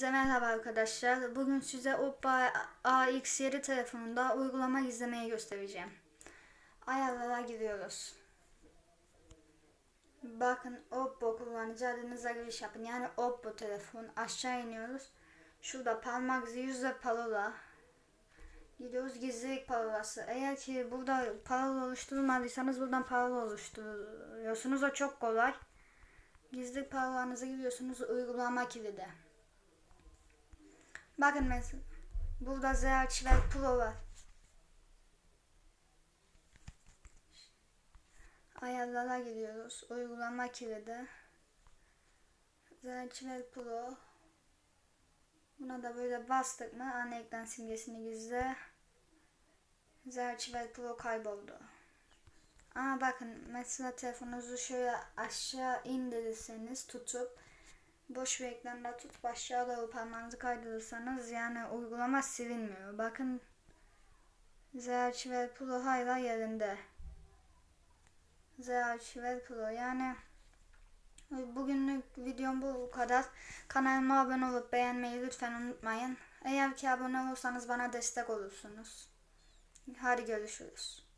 Size merhaba arkadaşlar. Bugün size Oppo AX7 telefonunda uygulama izlemeyi göstereceğim. Ayarlara giriyoruz. Bakın Oppo kullanıcı adınıza giriş yapın. Yani Oppo telefon. Aşağı iniyoruz. Şurada parmak izi yüzde parola. Gidiyoruz gizlilik parolası. Eğer ki burada parola oluşturmadıysanız buradan parola oluşturuyorsunuz. O çok kolay. Gizlilik parolanızı giriyorsunuz uygulama kilidi. Bakın mesela burada Zerçivel Pro var. Ayarlara gidiyoruz. Uygulama kilidi. Zerçivel Pro. Buna da böyle bastık mı ana ekran simgesini gizle. Zerçivel Pro kayboldu. Ama bakın mesela telefonunuzu şöyle aşağı indirirseniz tutup boş bir ekranda tutup aşağı doğru parmağınızı kaydırırsanız yani uygulama silinmiyor. Bakın Zerçivel Pro hala yerinde. Zerçivel Pro yani bugünlük videom bu kadar. Kanalıma abone olup beğenmeyi lütfen unutmayın. Eğer ki abone olursanız bana destek olursunuz. Hadi görüşürüz.